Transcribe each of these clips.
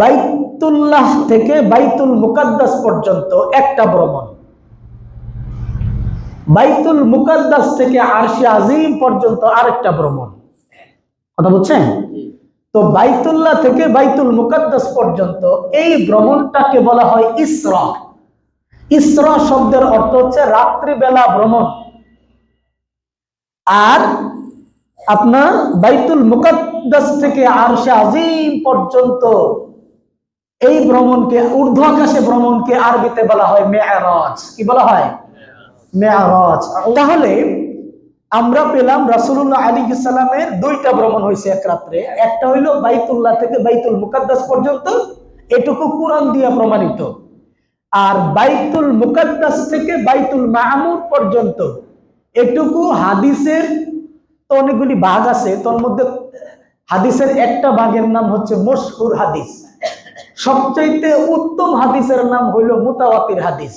বাইতুল্লাহ থেকে বাইতুল মুকাদ্দাস পর্যন্ত একটা ভ্রমণ। বাইতুল মুকাদ্দাস থেকে আরশে আজিম পর্যন্ত আরেকটা ভ্রমণ। কথা বুঝছেন তো বাইতুল্লাহ থেকে বাইতুল মুকাদ্দাস পর্যন্ত এই ভ্রমণটাকে বলা হয় ইসরা। ইসরা শব্দের অর্থ হচ্ছে রাত্রিবেলা ভ্রমণ। আর আপনার বাইতুল মুকাদ্দাস থেকে আরশে আজিম পর্যন্ত এই ভ্রমণকে ঊর্ধ্ব আকাশে ভ্রমণকে আরবিতে বলা হয় মেয়ারাজ। কি বলা হয়? মেয়ারাজ। তাহলে আমরা পেলাম রাসূলুল্লাহ আলী সালামের দুইটা ভ্রমণ হয়েছে এক রাত্রে। একটা হইল বাইতুল্লাহ থেকে বাইতুল মুকাদ্দাস পর্যন্ত, এটুকু কোরআন দিয়া প্রমাণিত। আর বাইতুল মুকাদ্দাস থেকে বাইতুল মাহমুদ পর্যন্ত, এটুকু হাদিসের তো অনেকগুলি ভাগ আছে তোর মধ্যে হাদিসের একটা ভাগের নাম হচ্ছে মশহুর হাদিস। সবচাইতে উত্তম হাদিসের নাম হইল মুতাওয়াতির হাদিস।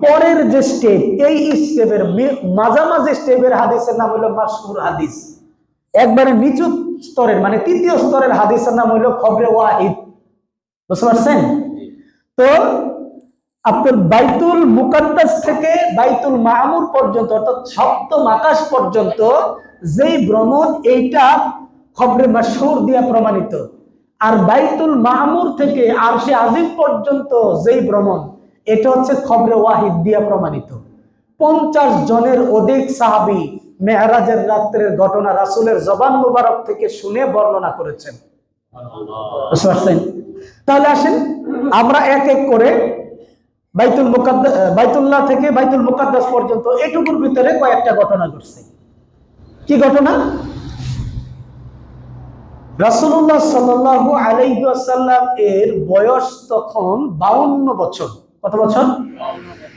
পরের যে স্টেপ এই স্টেপের মাঝামাঝি স্টেপের হাদিসের নাম হইল মাসহুর হাদিস। একবারে নিচু স্তরের মানে তৃতীয় স্তরের হাদিসের নাম হইল খবরে ওয়াহিদ। বুঝতে পারছেন? তো আপনার বাইতুল মুকাদ্দাস থেকে বাইতুল মামুর পর্যন্ত, অর্থাৎ সপ্তম আকাশ পর্যন্ত যেই ভ্রমণ এইটা খবরে মাসহুর দিয়া প্রমাণিত। আর বাইতুল মামুর থেকে আরশে আজিম পর্যন্ত যেই ভ্রমণ, এটা হচ্ছে খবরে ওয়াহিদ দিয়া প্রমাণিত। পঞ্চাশ জনের অধিক সাহাবি মেহরাজের রাত্রের ঘটনা রাসুলের জবান মুবারক থেকে শুনে বর্ণনা করেছেন। তাহলে আসেন, আমরা এক এক করে বাইতুল মুকাদ্দাস বাইতুল্লাহ থেকে বাইতুল মুকাদ্দাস পর্যন্ত এটুকুর ভিতরে কয়েকটা ঘটনা ঘটছে। কি ঘটনা? রাসূলুল্লাহ সাল্লাল্লাহু আলাইহি ওয়াসাল্লাম এর বয়স তখন 52 বছর। কত বছর?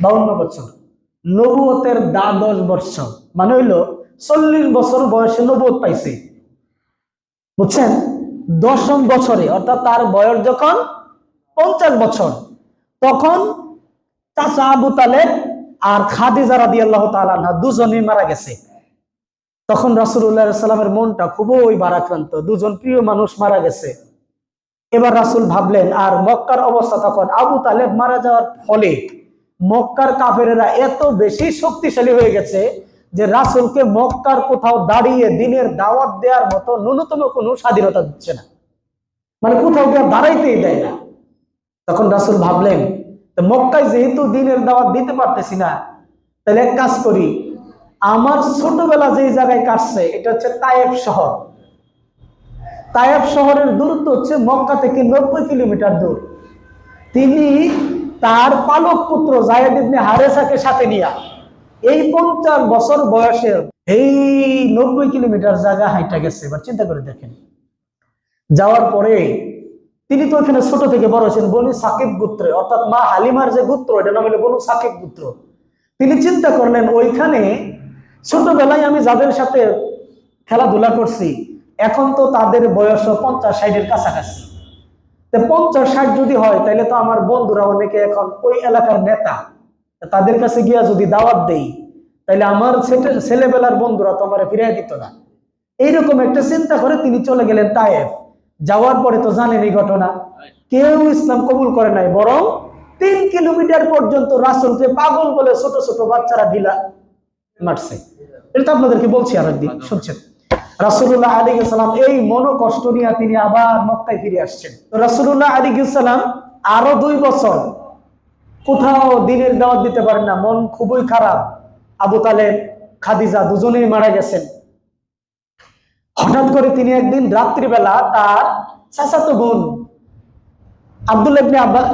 52 বছর। নবুয়তের দ্বাদশ বছর মানে হইল চল্লিশ বছর বয়সে নবুয়ত পাইছে। বুঝছেন? দশম বছরে, অর্থাৎ তার বয়স যখন পঞ্চাশ বছর, তখন চাচা আবু তালেব আর খাদিজা রাদি আল্লাহ তালা দুজনেই মারা গেছে। তখন রাসুল্লাহ সাল্লামের মনটা খুবই বারাক্রান্ত দুজন প্রিয় মানুষ মারা গেছে। এবার রাসুল ভাবলেন, আর মক্কার অবস্থা তখন? আবু তালেব মারা যাওয়ার ফলে মক্কার কাফেরেরা এত বেশি শক্তিশালী হয়ে গেছে যে রাসুলকে মক্কার কোথাও দাঁড়িয়ে দিনের দাওয়াত দেওয়ার মতো ন্যূনতম কোনো স্বাধীনতা দিচ্ছে না। মানে কোথাও কেউ দাঁড়াইতেই দেয় না। তখন রাসুল ভাবলেন মক্কায় যেহেতু দিনের দাওয়াত দিতে পারতেছি না, তাহলে এক কাজ করি আমার ছোটবেলা যেই জায়গায় কাটছে, এটা হচ্ছে তায়েব শহর। তায়েব শহরের দূরত্ব হচ্ছে মক্কা থেকে নব্বই কিলোমিটার দূর। তিনি তার পালক পুত্র জায়েদ হারেসাকে সাথে নিয়া, এই পঞ্চাশ বছর বয়সে এই নব্বই কিলোমিটার জায়গা হাইটা গেছে। এবার চিন্তা করে দেখেন। যাওয়ার পরে তিনি তো ওখানে ছোট থেকে বড় হয়েছেন, বনু সাকিব গোত্রে, অর্থাৎ মা হালিমার যে গোত্র, এটা নাম হলো বনু সাকিব গোত্র। তিনি চিন্তা করলেন, ওইখানে ছোটবেলায় আমি যাদের সাথে খেলাধুলা করছি, এখন তো তাদের বয়স পঞ্চাশ ষাটের কাছাকাছি। পঞ্চাশ ষাট যদি হয় তাহলে তো আমার বন্ধুরা অনেকে এখন ওই এলাকার নেতা। তাদের কাছে গিয়া যদি দাওয়াত দেই তাহলে আমার ছেলেবেলার বন্ধুরা তো আমার ফিরিয়ে দিত না। এইরকম একটা চিন্তা করে তিনি চলে গেলেন তায়েফ। যাওয়ার পরে তো জানেন এই ঘটনা। কেউ ইসলাম কবুল করে নাই, বরং তিন কিলোমিটার পর্যন্ত রাসুলকে পাগল বলে ছোট ছোট বাচ্চারা ঢিলা মারছে। এটা তো আপনাদেরকে বলছি আর একদিন শুনছেন? রাসুল্লাহ আলী সালাম এই মনো কষ্ট নিয়ে তিনি আবার মক্কায় ফিরে আসছেন। তো রাসুল্লাহ আলী সালাম আরও দুই বছর কোথাও দিনের দাওয়াত দিতে পারেন না মন খুবই খারাপ। আবু তালেব খাদিজা দুজনেই মারা গেছেন। হঠাৎ করে তিনি একদিন রাত্রিবেলা তার চাচাতো বোন আব্দুল ইবনে আব্বাস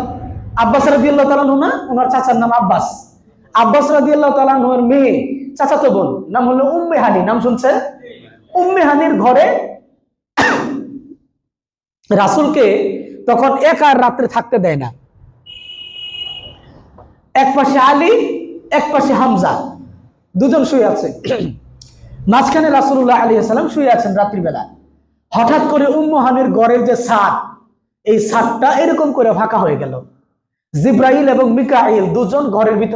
আব্বাস রাদিয়াল্লাহু তাআলা না? ওনার চাচার নাম আব্বাস। আব্বাস রাদিয়াল্লাহু তাআলা এর মেয়ে চাচাতো বোন, নাম হলো উম্মে হানি। নাম শুনছেন? উম্মে হানির ঘরে রাসূলকে তখন এক আর রাত্রে থাকতে দেয় না। এক পাশে আলী, এক পাশে হামজা। দুজন শুয়ে আছে। মাঝখানে রাসুল্লাহ আলী সাল্লাম শুয়ে আছেন রাত্রিবেলা। হঠাৎ করে উম্মহানের গড়ের যে ছাদ, এই ছাদটা এরকম করে ফাঁকা হয়ে গেল। জিব্রাহিল এবং মিকাইল দুজন ঘরের ভিতর